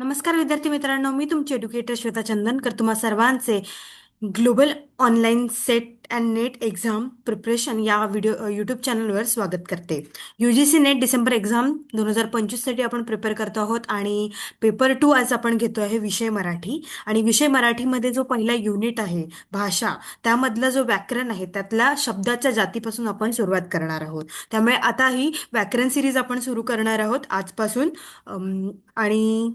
नमस्कार विद्यार्थी मित्रांनो मी तुमची एड्युकेटर श्वेता चंदनकर. तुम्हा सर्वांचे global online SET and NET exam preparation या व्हिडिओ यूट्यूब चॅनलवर स्वागत करते. U G C NET December exam दोन हजार पंचवीससाठी आपण प्रिपेअर करतो आहोत आणि पेपर टू आज आपण घेतो आहे विषय मराठी. आणि विषय मराठीमध्ये जो पहिला युनिट आहे भाषा त्यामधला जो व्याकरण आहे त्यातल्या शब्दाच्या जातीपासून आपण सुरुवात करणार आहोत. त्यामुळे आता ही व्याकरण सिरीज आपण सुरू करणार आहोत. आजपासून आणि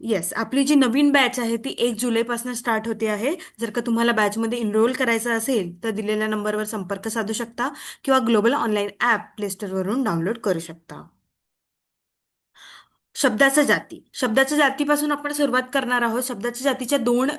येस आपली जी नवीन बॅच आहे ती एक जुलैपासून स्टार्ट होते आहे. जर का तुम्हाला बॅचमध्ये इनरोल करायचं असेल तर दिलेल्या नंबरवर संपर्क साधू शकता किंवा ग्लोबल ऑनलाईन ॲप प्लेस्टोरवरून डाउनलोड करू शकता. शब्दाच्या जाती. शब्दाच्या जातीपासून आपण सुरुवात करणार आहोत. शब्दाच्या जातीच्या दोन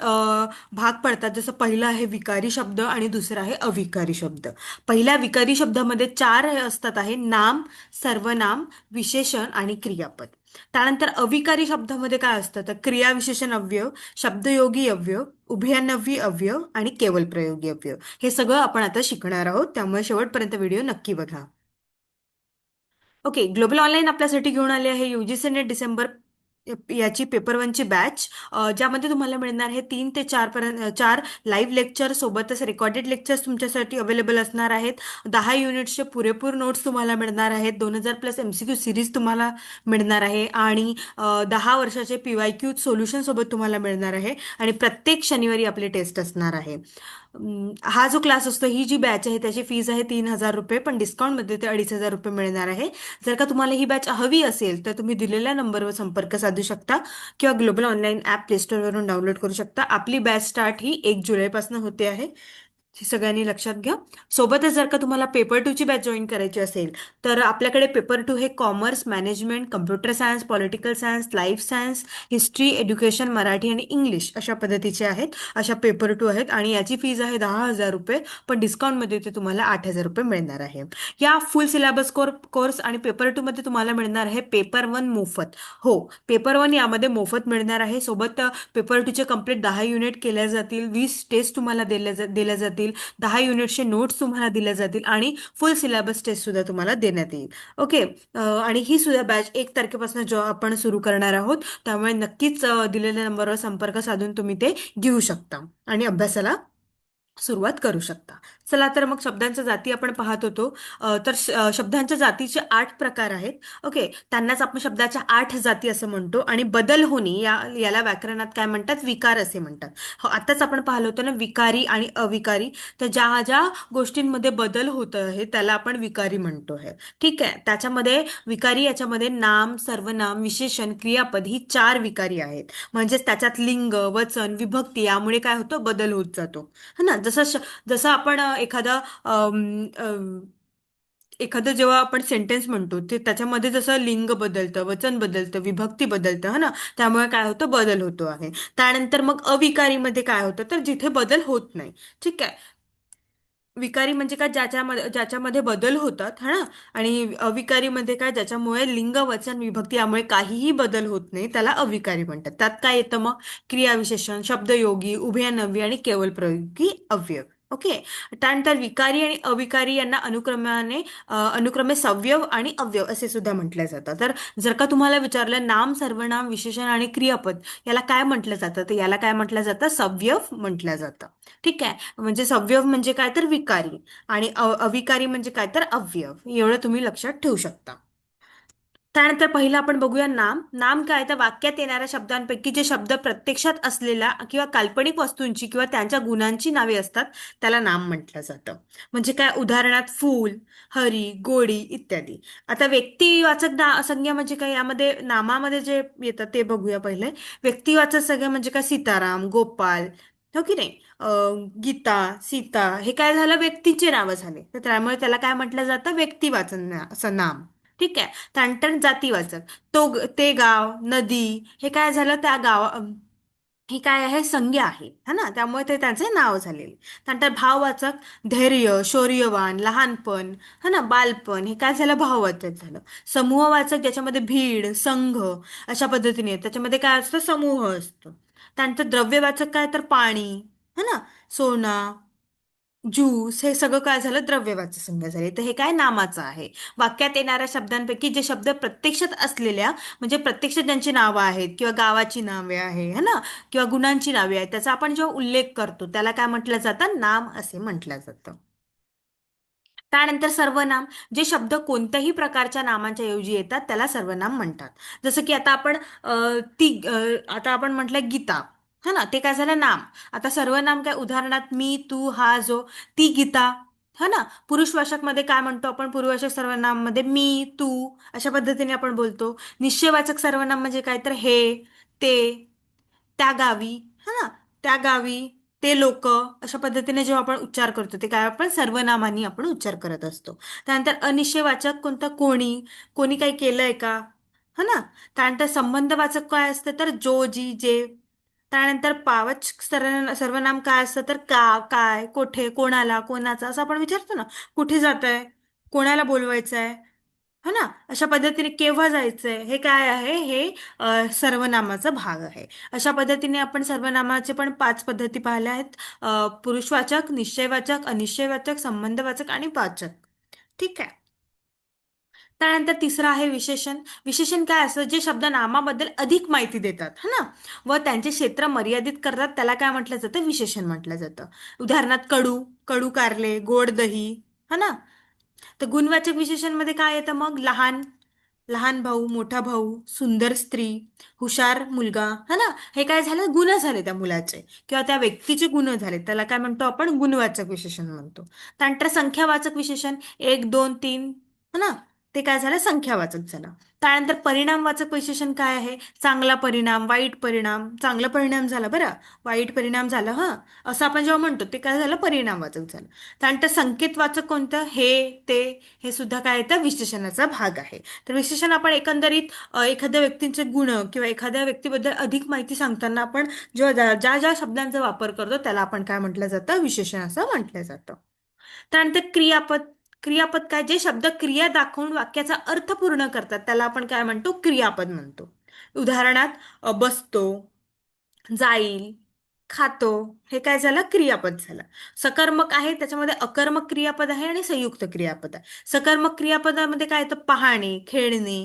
भाग पडतात. जसं पहिलं आहे विकारी शब्द आणि दुसरं आहे अविकारी शब्द. पहिल्या विकारी शब्दामध्ये चार असतात आहे नाम सर्वनाम विशेषण आणि क्रियापद. त्यानंतर अविकारी शब्दामध्ये काय असतं? तर क्रियाविशेषण अव्यव शब्दयोगी अव्यव उभयानवी अव्यय आणि केवल प्रयोगी अव्यव हे सगळं आपण आता शिकणार आहोत. त्यामुळे शेवटपर्यंत व्हिडिओ नक्की बघा. ओके ग्लोबल ऑनलाईन आपल्यासाठी घेऊन आले आहे. युजीसी नेट डिसेंबर याची पेपर वनची बॅच ज्यामध्ये तुम्हाला मिळणार आहे तीन ते चार पर्यंत चार लाईव्ह लेक्चर सोबतच रेकॉर्डेड लेक्चर्स तुमच्यासाठी अवेलेबल असणार आहेत. दहा युनिट्सचे पुरेपूर नोट्स तुम्हाला मिळणार आहेत. दोन हजार plus M C Q series तुम्हाला मिळणार आहे. आणि दहा वर्षाचे पी वाय क्यू सोल्युशन सोबत तुम्हाला मिळणार आहे. आणि प्रत्येक शनिवारी आपली टेस्ट असणार आहे. हा जो क्लास असतो ही जी बॅच आहे त्याची फीज आहे तीन हजार रुपये पण डिस्काउंटमध्ये ते अडीच हजार रुपये मिळणार आहे. जर का तुम्हाला ही बॅच हवी असेल तर तुम्ही दिलेल्या नंबरवर संपर्क साधू शकता किंवा ग्लोबल ऑनलाईन ॲप प्लेस्टोरवरून डाउनलोड करू शकता. आपली बॅच स्टार्ट ही एक जुलैपासून होते आहे. सगळ्यांनी लक्षात घ्या. सोबतच जर का तुम्हाला पेपर टूची बॅच जॉईन करायची असेल तर आपल्याकडे पेपर टू हे commerce management computer science political science life science history education Marathi आणि इंग्लिश अशा पद्धतीचे आहेत. अशा पेपर टू आहेत आणि याची फीज आहे दहा हजार रुपये पण डिस्काउंटमध्ये ते तुम्हाला आठ हजार रुपये मिळणार आहे. या फुल सिलेबस कोर कोर्स आणि पेपर टू मध्ये तुम्हाला मिळणार आहे पेपर वन मोफत. हो पेपर वन यामध्ये मोफत मिळणार आहे. सोबत पेपर टूचे कंप्लीट दहा युनिट केल्या जातील वीस टेस्ट तुम्हाला दिल्या जा- दिल्या जातील. दहा युनिटचे नोट्स तुम्हाला दिल्या जातील आणि फुल सिलेबस टेस्ट सुद्धा तुम्हाला देण्यात येईल. ओके? आणि ही सुद्धा बॅच एक तारखेपासून जो आपण सुरू करणार आहोत त्यामुळे नक्कीच दिलेल्या नंबरवर संपर्क साधून तुम्ही ते घेऊ शकता आणि अभ्यासाला सुरुवात करू शकता. चला तर मग शब्दांच्या जाती आपण पाहत होतो. तर शब्दांच्या जातीचे आठ प्रकार आहेत. ओके त्यांनाच आपण शब्दाच्या आठ जाती असं म्हणतो आणि बदल होणे या याला व्याकरणात काय म्हणतात? विकार असे म्हणतात. हो आताच आपण पाहिलं होतं ना विकारी आणि अविकारी. तर ज्या ज्या गोष्टींमध्ये बदल होत आहे त्याला आपण विकारी म्हणतो आहे ठीक आहे त्याच्यामध्ये विकारी याच्यामध्ये नाम सर्वनाम विशेषण क्रियापद ही चार विकारी आहेत. म्हणजेच त्याच्यात लिंग वचन विभक्ती यामुळे काय होतं? बदल होत जातो. है ना? जसं जसं आपण अ, एखादा एखादं जेव्हा आपण सेंटेन्स म्हणतो ते त्याच्यामध्ये जसं लिंग बदलतं वचन बदलतं विभक्ती बदलतं है ना? त्यामुळे काय होतं? बदल होतो आहे. त्यानंतर मग अविकारीमध्ये काय होतं? तर जिथे बदल होत नाही. ठीक आहे? विकारी म्हणजे काय? ज्याच्यामध्ये ज्याच्यामध्ये बदल होतात है ना? आणि अविकारीमध्ये काय? ज्याच्यामुळे लिंग वचन विभक्ती यामुळे काहीही बदल होत नाही त्याला अविकारी म्हणतात. त्यात काय येतं मग? क्रियाविशेषण शब्दयोगी उभयनवी आणि केवल प्रयोगी अव्यय. ओके. त्यानंतर विकारी आणि अविकारी यांना अनुक्रमाने अनुक्रमे सव्यव आणि अव्यव असे सुद्धा म्हटलं जातं तर जर का तुम्हाला विचारलं नाम सर्वनाम विशेषण आणि क्रियापद याला काय म्हटलं जातं? तर याला काय म्हटलं जातं? सव्यव म्हटलं जातं. ठीक आहे? म्हणजे सव्यव म्हणजे काय? तर विकारी आणि अविकारी म्हणजे काय? तर अव्यव. एवढं तुम्ही लक्षात ठेवू शकता. त्यानंतर पहिलं आपण बघूया नाम. नाम काय? तर वाक्यात येणाऱ्या शब्दांपैकी जे शब्द प्रत्यक्षात असलेल्या किंवा काल्पनिक वस्तूंची किंवा त्यांच्या गुणांची नावे असतात त्याला नाम म्हटलं जातं. म्हणजे काय? उदाहरणात फूल हरी गोडी इत्यादी. आता व्यक्तिवाचक ना संज्ञा म्हणजे काय? यामध्ये नामामध्ये जे येतात ते बघूया पहिले. व्यक्तिवाचक संज्ञा म्हणजे काय? सीताराम गोपाल हो की नाही? गीता सीता हे काय झालं? व्यक्तीचे नावं झाले. तर त्यामुळे त्याला काय म्हटलं जातं? व्यक्तिवाचक असं नाम. ठीक आहे. त्यानंतर जातीवाचक तो ग- ते गाव नदी हे काय झालं? त्या गाव ही काय आहे? संज्ञा आहे. है ना? त्यामुळे ते त्यांचे नाव झालेले. त्यानंतर भाववाचक धैर्य शौर्यवान लहानपण है ना? बालपण हे काय झालं? भाववाचक झालं. समूहवाचक ज्याच्यामध्ये भीड संघ अशा पद्धतीने त्याच्यामध्ये काय असतं? समूह असतो. त्यानंतर द्रव्यवाचक काय? तर पाणी. है ना? सोना ज्यूस हे सगळं काय झालं? द्रव्यवाची संज्ञा झाली. तर हे काय नामाचं आहे? वाक्यात येणाऱ्या शब्दांपैकी जे शब्द प्रत्यक्षात असलेल्या म्हणजे प्रत्यक्षात ज्यांची नावं आहेत किंवा गावाची नावे आहे है ना? किंवा गुणांची नावे आहेत त्याचा आपण जेव्हा उल्लेख करतो त्याला काय म्हटलं जातं? नाम असे म्हटलं जातं. त्यानंतर सर्वनाम. जे शब्द कोणत्याही प्रकारच्या नामांच्या ऐवजी येतात त्याला सर्वनाम म्हणतात. जसं की आता आपण ती आता आपण म्हटलं गीता. हा ना? ते काय झालं? नाम. आता सर्वनाम काय? उदाहरणार्थ मी तू हा जो ती गीता. हा ना? पुरुषवाचकमध्ये काय म्हणतो आपण? पुरुषवाचक सर्वनाममध्ये मी तू अशा पद्धतीने आपण बोलतो. निश्चयवाचक सर्वनाम म्हणजे काय? तर हे ते त्या गावी. हा ना? त्या गावी ते लोक अशा पद्धतीने जेव्हा आपण उच्चार करतो ते काय आपण? सर्वनामानी आपण उच्चार करत असतो. त्यानंतर अनिश्चयवाचक कोणतं? कोणी. कोणी काही केलंय का? हा ना? त्यानंतर संबंधवाचक काय असतं? तर जो जी जे त्यानंतर पावच सर्व सर्वनाम काय असतं तर का काय कोठे कोणाला कोणाचा असं आपण विचारतो ना कुठे जात आहे कोणाला बोलवायचं आहे हो ना? अशा पद्धतीने केव्हा जायचंय हे काय आहे? हे अ, सर्वनामाचा भाग आहे. अशा पद्धतीने आपण सर्वनामाचे पण पाच पद्धती पाहिल्या आहेत. अ, पुरुषवाचक निश्चयवाचक अनिश्चयवाचक संबंधवाचक आणि वाचक. ठीक आहे? त्यानंतर तिसरं आहे विशेषण. विशेषण काय असतं? जे शब्द नामाबद्दल अधिक माहिती देतात है ना? व त्यांचे क्षेत्र मर्यादित करतात. त्याला काय म्हटलं जातं? विशेषण म्हटलं जातं. उदाहरणार्थ कडू कडू कारले गोड दही है ना? तर गुणवाचक विशेषणमध्ये काय येतं मग? लहान लहान भाऊ मोठा भाऊ सुंदर स्त्री हुशार मुलगा है ना? हे काय झालं? गुण झाले त्या मुलाचे. किंवा त्या व्यक्तीचे गुण झाले. त्याला काय म्हणतो आपण? गुणवाचक विशेषण म्हणतो. त्यानंतर संख्यावाचक विशेषण. एक दोन तीन है ना? ते काय झालं? संख्यावाचक झालं. त्यानंतर परिणामवाचक विशेषण काय आहे? चांगला परिणाम वाईट परिणाम चांगला परिणाम झाला बरं. वाईट परिणाम झाला हं. असं आपण जेव्हा म्हणतो ते काय झालं? परिणामवाचक झालं. त्यानंतर संकेतवाचक कोणतं? हे ते हे सुद्धा काय येतं विशेषणाचा भाग आहे. तर विशेषण आपण एकंदरीत एखाद्या व्यक्तींचे गुण किंवा एखाद्या व्यक्तीबद्दल अधिक माहिती सांगताना आपण जेव्हा ज्या ज्या ज्या शब्दांचा वापर करतो त्याला आपण काय म्हटलं जातं? विशेषण असं म्हटलं जातं. त्यानंतर क्रियापद. क्रियापद काय? जे शब्द क्रिया दाखवून वाक्याचा अर्थ पूर्ण करतात त्याला आपण काय म्हणतो? क्रियापद म्हणतो. उदाहरणात बसतो जाईल खातो हे काय झालं? क्रियापद झालं. सकर्मक आहे त्याच्यामध्ये अकर्मक क्रियापद आहे आणि संयुक्त क्रियापद आहे. सकर्मक क्रियापदामध्ये काय येतं? पाहणे खेळणे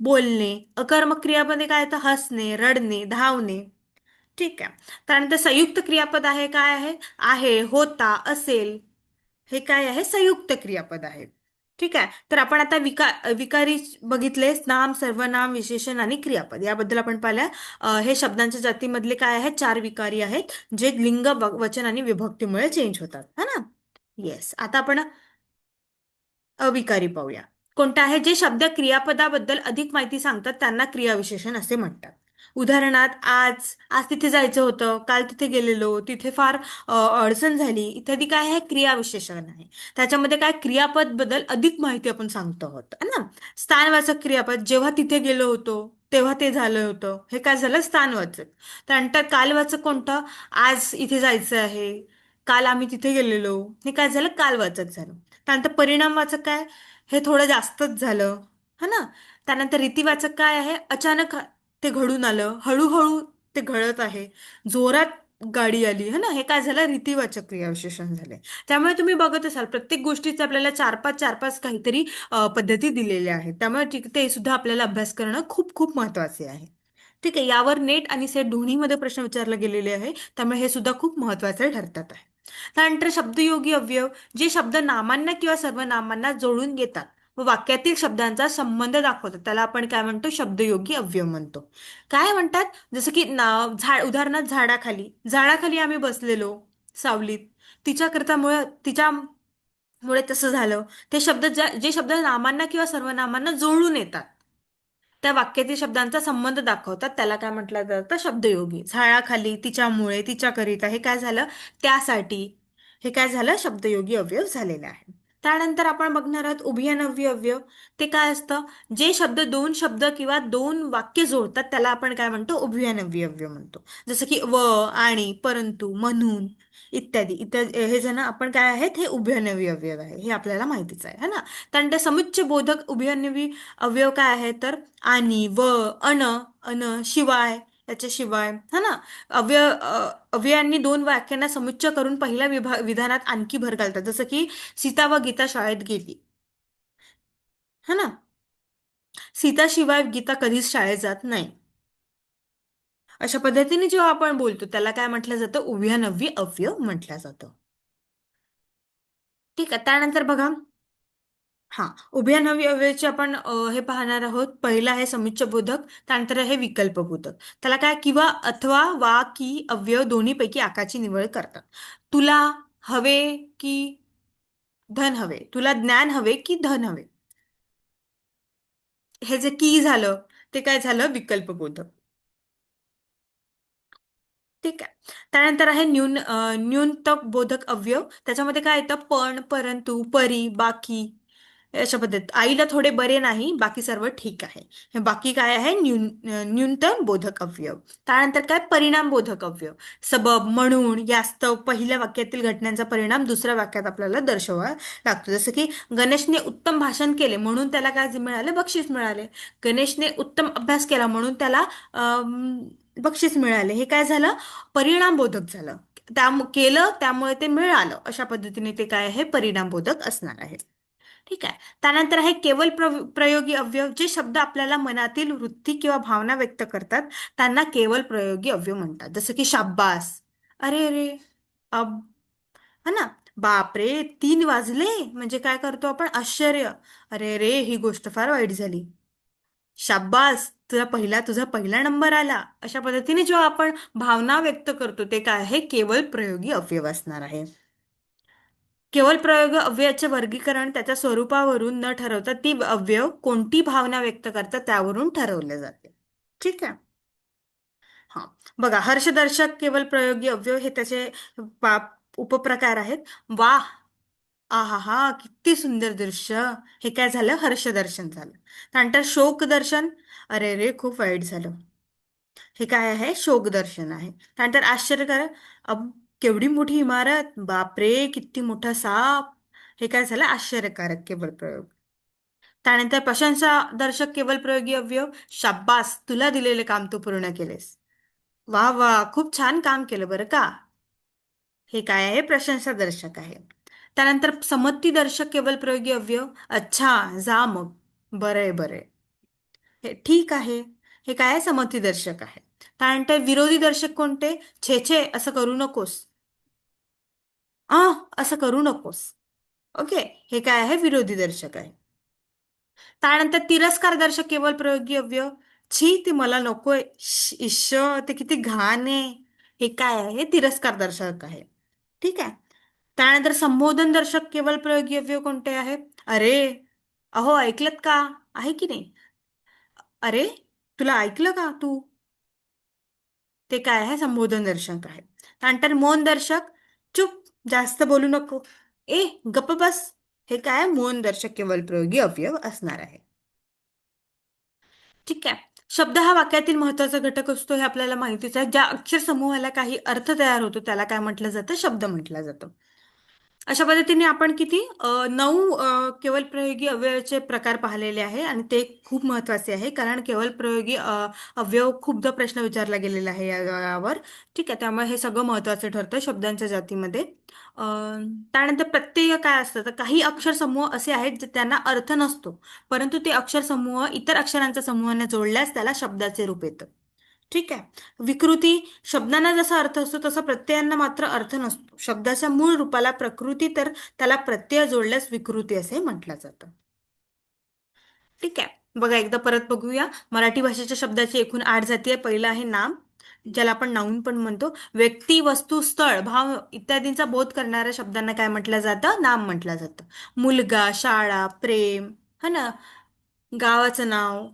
बोलणे. अकर्मक क्रियापदे काय येतं? हसणे रडणे धावणे. ठीक आहे. त्यानंतर संयुक्त क्रियापद आहे काय आहे? आहे होता असेल हे काय आहे? संयुक्त क्रियापद आहे. ठीक आहे? तर आपण आता विका विकारी बघितले नाम सर्वनाम विशेषण आणि क्रियापद. याबद्दल आपण पाहिलं हे शब्दांच्या जातीमधले काय आहेत? चार विकारी आहेत जे लिंग व- वचन आणि विभक्तीमुळे चेंज होतात. है ना? येस आता आपण अविकारी पाहूया. कोणता आहे? जे शब्द क्रियापदाबद्दल अधिक माहिती सांगतात त्यांना क्रियाविशेषण असे म्हणतात. उदाहरणार्थ आज आज तिथे जायचं होतं काल तिथे गेलेलो तिथे फार अडचण झाली. इत्यादी काय आहे? क्रियाविशेषण आहे. त्याच्यामध्ये काय? क्रियापदबद्दल अधिक माहिती आपण सांगतो आहोत है ना? स्थानवाचक क्रियापद जेव्हा तिथे गेलो होतो तेव्हा ते झालं होतं. हे काय झालं? स्थानवाचक. त्यानंतर कालवाचक कोणतं? आज इथे जायचं आहे. काल आम्ही तिथे गेलेलो. हे काय झालं? कालवाचक झालं. त्यानंतर परिणामवाचक काय? हे थोडं जास्तच झालं हा ना? त्यानंतर रीतीवाचक काय आहे? अचानक ते घडून आलं. हळूहळू ते घडत आहे. जोरात गाडी आली है ना? हे काय झालं? रीतिवाचक क्रियाविशेषण झाले. त्यामुळे तुम्ही बघत असाल प्रत्येक गोष्टीचे आपल्याला चार पाच चार पाच काहीतरी पद्धती दिलेल्या आहेत. त्यामुळे ठीक- ते सुद्धा आपल्याला अभ्यास करणं खूप खूप महत्त्वाचे आहे. ठीक आहे यावर नेट आणि सेट दोन्हीमध्ये प्रश्न विचारले गेलेले आहे त्यामुळे हे सुद्धा खूप महत्त्वाचे ठरतात आहे. त्यानंतर शब्दयोगी अवयव जे शब्द नामांना किंवा सर्वनामांना जोडून घेतात. व वाक्यातील शब्दांचा संबंध दाखवतात. त्याला आपण काय म्हणतो? शब्दयोगी अवयव म्हणतो. काय म्हणतात? जसं की नाव झाड उदाहरणार्थ झाडाखाली. झाडाखाली आम्ही बसलेलो सावलीत. तिच्या मुळे तिच्यामुळे तसं झालं. ते शब्द ज्या- जे शब्द नामांना किंवा सर्वनामांना जोडून येतात. त्या वाक्यातील शब्दांचा संबंध दाखवतात. त्याला काय म्हटलं जातं? शब्दयोगी. झाडाखाली तिच्यामुळे तिच्याकरिता हे काय झालं? त्यासाठी हे काय झालं? शब्दयोगी अवयव झालेले आहे त्यानंतर आपण बघणार आहोत उभयनव्य अव्यय ते काय असतं? जे शब्द दोन शब्द किंवा दोन वाक्य जोडतात त्याला आपण काय म्हणतो? उभयनव्य अव्यय म्हणतो. जसं की व आणि परंतु म्हणून इत्यादी. इत्यादी हे जण आपण काय आहेत? हे उभयनव्य अवयव आहे. हे आपल्याला माहितीच आहे है ना? त्यानंतर समुच्च बोधक उभयनवी अवयव काय आहे? तर आणि व अन अन शिवाय त्याच्याशिवाय. हा ना? अव्यय अव्ययांनी दोन वाक्यांना समुच्च करून पहिल्या विभा विधानात आणखी भर घालतात. जसं की सीता व गीता शाळेत गेली. है ना? सीताशिवाय गीता कधीच शाळेत जात नाही. अशा पद्धतीने जेव्हा आपण बोलतो त्याला काय म्हटलं जातं? उभयनव्य अव्यय म्हटलं जातं. ठीक आहे. त्यानंतर बघा. हा उभयनव्य अव्ययाचे आपण अ, हे पाहणार आहोत. पहिलं आहे समुच्चयबोधक त्यानंतर आहे विकल्पबोधक. त्याला काय किंवा अथवा वा की अव्यय दोन्हीपैकी आकाची निवड करतात. तुला हवे की धन हवे. तुला ज्ञान हवे की धन हवे. हे जे की झालं ते काय झालं? विकल्पबोधक. ठीक आहे. त्यानंतर आहे न्यून अ, न्यूनतक बोधक अवयव त्याच्यामध्ये काय येतं? पण परंतु परी बाकी. अशा पद्धत आईला थोडे बरे नाही बाकी सर्व ठीक आहे. हे बाकी काय आहे? न्यून न्यूनतम बोधक अवयव त्यानंतर काय? परिणाम बोधक अवयव सबब म्हणून यास्तव पहिल्या वाक्यातील घटनांचा परिणाम दुसऱ्या वाक्यात आपल्याला दर्शवावा लागतो. जसं की गणेशने उत्तम भाषण केले म्हणून त्याला काय मिळाले? बक्षीस मिळाले. गणेशने उत्तम अभ्यास केला म्हणून त्याला बक्षीस मिळाले. हे काय झालं? परिणामबोधक झालं. त्या केलं त्यामुळे ते मिळालं. अशा पद्धतीने ते काय आहे? परिणामबोधक असणार आहे. ठीक आहे. त्यानंतर आहे केवळ प्रयोगी अवयव जे शब्द आपल्याला मनातील वृत्ती किंवा भावना व्यक्त करतात त्यांना केवळ प्रयोगी अवयव म्हणतात. जसं की शाब्बास अरे अरे अब है ना? बापरे तीन वाजले. म्हणजे काय करतो आपण? आश्चर्य. अरे रे ही गोष्ट फार वाईट झाली. शाब्बास तुझा पहिला तुझा पहिला नंबर आला. अशा पद्धतीने जेव्हा आपण भावना व्यक्त करतो ते काय आहे? केवळ प्रयोगी अवयव असणार आहे. केवळ प्रयोग अव्ययाचे वर्गीकरण त्याच्या स्वरूपावरून न ठरवता ती अव्यव कोणती भावना व्यक्त करतात त्यावरून ठरवले जाते. ठीक आहे? हा. बघा हर्षदर्शक केवळ प्रयोगी अव्यव हे त्याचे उपप्रकार आहेत. वा आहा हा किती सुंदर दृश्य. हे काय झालं? हर्षदर्शन झालं. त्यानंतर शोकदर्शन. अरे रे! खूप वाईट झालं. हे काय आहे? शोकदर्शन आहे. त्यानंतर आश्चर्यकारक अब केवढी मोठी इमारत? बापरे किती मोठा साप. हे काय झालं? आश्चर्यकारक केवळ प्रयोग. त्यानंतर प्रशंसा दर्शक केवळ प्रयोगी अवयव शाब्बास तुला दिलेले काम तू पूर्ण केलेस. वा वा खूप छान काम केलं बरं का. हे काय आहे? प्रशंसा दर्शक आहे. त्यानंतर संमती दर्शक केवळ प्रयोगी अवयव अच्छा जा मग. बरंय बरंय हे ठीक आहे. हे काय आहे? समर्थी दर्शक आहे. त्यानंतर विरोधी दर्शक कोणते? छे छे असं करू नकोस. आ असं करू नकोस. ओके हे काय आहे? विरोधी दर्शक आहे. त्यानंतर तिरस्कार दर्शक केवळ प्रयोगी अव्यय छी ते मला नकोय इश ते किती घाण आहे. हे काय आहे? तिरस्कार दर्शक आहे. ठीक आहे. त्यानंतर संबोधन दर्शक केवळ प्रयोगी अव्यय कोणते आहे? अरे अहो ऐकलत का? आहे की नाही? अरे तुला ऐकलं का तू? ते काय आहे? संबोधन दर्शक आहे. त्यानंतर मौन दर्शक. चुप जास्त बोलू नको. ए गप्प बस. हे काय आहे? मौन दर्शक केवळ प्रयोगी अवयव असणार आहे. ठीक आहे. शब्द हा वाक्यातील महत्त्वाचा घटक असतो हे आपल्याला माहितीच आहे. ज्या अक्षर समूहाला काही अर्थ तयार होतो त्याला काय म्हटलं जातं? शब्द म्हटलं जातं. अशा पद्धतीने आपण किती नऊ केवळ प्रयोगी अवयवाचे प्रकार पाहिलेले आहे आणि ते खूप महत्त्वाचे आहे. कारण केवळ प्रयोगी अवयव खूपदा प्रश्न विचारला गेलेला आहे यावर ठीक आहे त्यामुळे हे सगळं महत्वाचं ठरतं शब्दांच्या जातीमध्ये. त्यानंतर प्रत्यय काय असतं? तर काही अक्षर समूह असे आहेत जे त्यांना अर्थ नसतो. परंतु ते अक्षर समूह इतर अक्षरांच्या समूहाने जोडल्यास त्याला शब्दाचे रूप येतं. ठीक आहे. विकृती शब्दांना जसा अर्थ असतो तसा प्रत्ययांना मात्र अर्थ नसतो. शब्दाच्या मूळ रूपाला प्रकृती तर त्याला प्रत्यय जोडल्यास विकृती असे म्हटलं जातं. ठीक आहे. बघा एकदा परत बघूया. मराठी भाषेच्या शब्दाची एकूण आठ जाती आहे पहिलं आहे नाम ज्याला आपण नाऊन पण म्हणतो. व्यक्ती वस्तू स्थळ भाव इत्यादींचा बोध करणाऱ्या शब्दांना काय म्हटलं जातं? नाम म्हटलं जातं. मुलगा शाळा प्रेम है ना? गावाचं नाव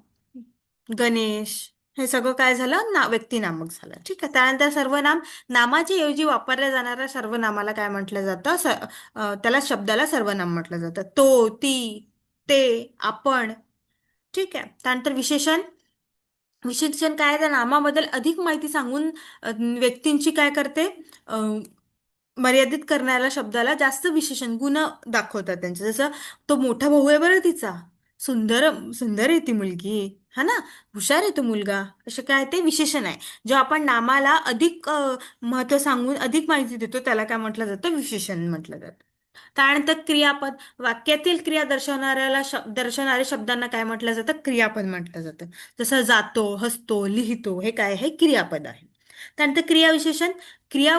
गणेश हे सगळं काय झालं? ना व्यक्तिनामक झालं. ठीक आहे. त्यानंतर सर्वनाम नामाच्या ऐवजी वापरल्या जाणाऱ्या सर्वनामाला काय म्हटलं जातं? स त्याला शब्दाला सर्वनाम म्हटलं जातं. तो ती ते आपण. ठीक आहे. त्यानंतर विशेषण. विशेषण काय आहे? त्या नामाबद्दल अधिक माहिती सांगून व्यक्तींची काय करते? मर्यादित करणाऱ्या शब्दाला जास्त विशेषण गुण दाखवतात त्यांचे. जसं तो मोठा भाऊ आहे बरं तिचा. सुंदर सुंदर आहे ती मुलगी. हा ना? हुशार आहे तो मुलगा. असं काय? ते विशेषण आहे. जो आपण नामाला अधिक अ, सांगून अधिक माहिती देतो त्याला काय म्हटलं जातं? विशेषण म्हटलं जातं. त्यानंतर क्रियापद. वाक्यातील क्रिया दर्शवणाऱ्याला शब दर्शवणाऱ्या शब्दांना काय म्हटलं जातं? क्रियापद म्हटलं जातं. जसं जातो हसतो लिहितो हे काय? आहे क्रियापद आहे. त्यानंतर क्रियाविशेषण क्रिया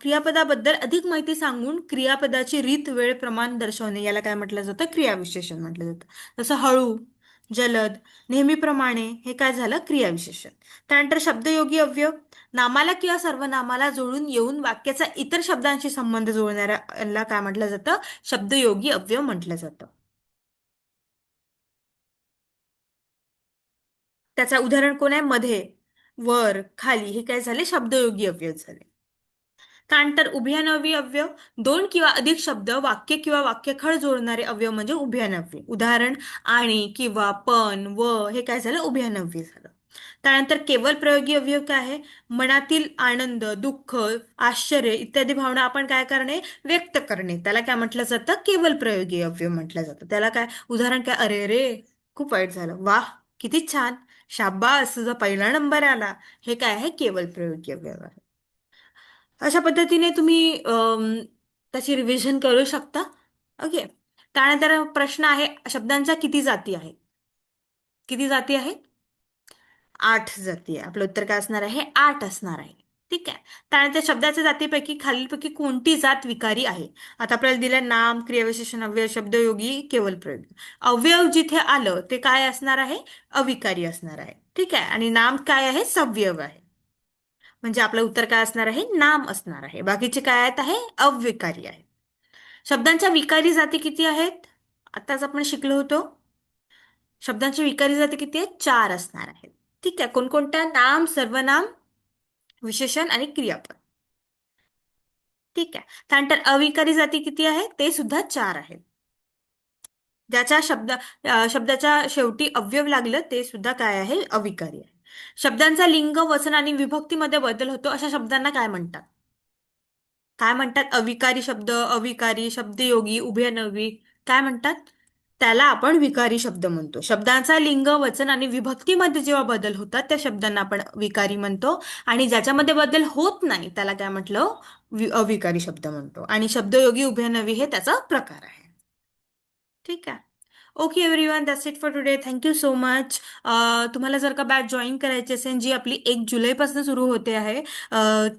क्रियापदाबद्दल अधिक माहिती सांगून क्रियापदाची रीत वेळ प्रमाण दर्शवणे याला काय म्हटलं जातं? क्रियाविशेषण म्हटलं जातं. जसं हळू जलद नेहमीप्रमाणे हे काय झालं? क्रियाविशेषण. त्यानंतर शब्दयोगी अव्यय नामाला किंवा सर्वनामाला जोडून येऊन वाक्याचा इतर शब्दांशी संबंध जुळणाऱ्याला काय म्हटलं जातं? शब्दयोगी अव्यय म्हटलं जातं. त्याचा उदाहरण कोण आहे? मध्ये वर खाली हे काय झाले? शब्दयोगी अव्यय झाले. कांतर उभयानवी अव्यय दोन किंवा अधिक शब्द वाक्य किंवा वाक्यखळ जोडणारे अव्यय म्हणजे उभयानव्य उदाहरण आणि किंवा पण व हे काय झालं? उभयानव्य झालं. त्यानंतर केवळ प्रयोगी अवयव काय आहे? मनातील आनंद दुःख आश्चर्य इत्यादी भावना आपण काय करणे? व्यक्त करणे. त्याला काय म्हटलं जातं? केवळ प्रयोगी अवयव म्हटलं जातं. त्याला काय? उदाहरण काय? अरे रे खूप वाईट झालं. वाह किती छान. शाबास तुझा पहिला नंबर आला. हे काय आहे? केवळ प्रयोग व्यवहार. अशा पद्धतीने तुम्ही त्याची रिव्हिजन करू शकता. ओके त्यानंतर प्रश्न आहे शब्दांच्या किती जाती आहेत? किती जाती आहेत? आठ जाती आहे. आपलं उत्तर काय असणार आहे? आठ असणार आहे. ठीक आहे. त्यानंतर शब्दाच्या जातीपैकी खालीलपैकी कोणती जात विकारी आहे? आता आपल्याला दिलं नाम क्रियाविशेषण अव्यय शब्दयोगी केवळ प्रयोग. अवयव जिथे आलं ते काय असणार आहे? अविकारी असणार आहे. ठीक आहे. आणि नाम काय आहे? सव्यव आहे. म्हणजे आपलं उत्तर काय असणार आहे? नाम असणार आहे. बाकीचे काय आहेत? आहे अविकारी आहे शब्दांच्या विकारी जाती किती आहेत? आताच आपण शिकलो होतो. शब्दांची विकारी जाती किती आहेत? चार असणार आहेत. ठीक आहे. कोणकोणत्या? नाम सर्वनाम विशेषण आणि क्रियापद. ठीक आहे. त्यानंतर अविकारी जाती किती आहे ते सुद्धा चार आहेत. ज्याच्या शब्द शब्दाच्या शेवटी अवयव लागलं ते सुद्धा काय आहे? अविकारी आहे. शब्दांचा लिंग वचन आणि विभक्तीमध्ये बदल होतो अशा शब्दांना काय म्हणतात? काय म्हणतात? अविकारी शब्द अविकारी शब्दयोगी उभयनवी काय म्हणतात? त्याला आपण विकारी शब्द म्हणतो. शब्दांचा लिंग वचन आणि विभक्तीमध्ये जेव्हा बदल होतात त्या शब्दांना आपण विकारी म्हणतो. आणि ज्याच्यामध्ये बदल होत नाही त्याला काय म्हटलं? अविकारी शब्द म्हणतो. आणि शब्दयोगी उभयनवी हे त्याचा प्रकार आहे. ठीक आहे? Okay everyone that's it for today thank you so much तुम्हाला जर का बॅच जॉईन करायची असेल जी आपली एक जुलैपासून सुरू होते आहे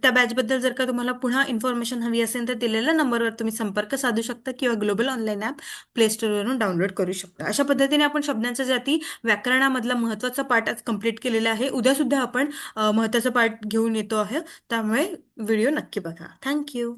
त्या बॅचबद्दल जर का तुम्हाला पुन्हा इन्फॉर्मेशन हवी असेल तर दिलेल्या नंबरवर तुम्ही संपर्क साधू शकता किंवा ग्लोबल ऑनलाईन ॲप प्लेस्टोअरवरून डाउनलोड करू शकता. अशा पद्धतीने आपण शब्दांच्या जाती व्याकरणामधला महत्त्वाचा पाठ आज कंप्लीट केलेला आहे. उद्यासुद्धा आपण महत्त्वाचा पाठ घेऊन येतो आहे. त्यामुळे व्हिडिओ नक्की बघा. थँक्यू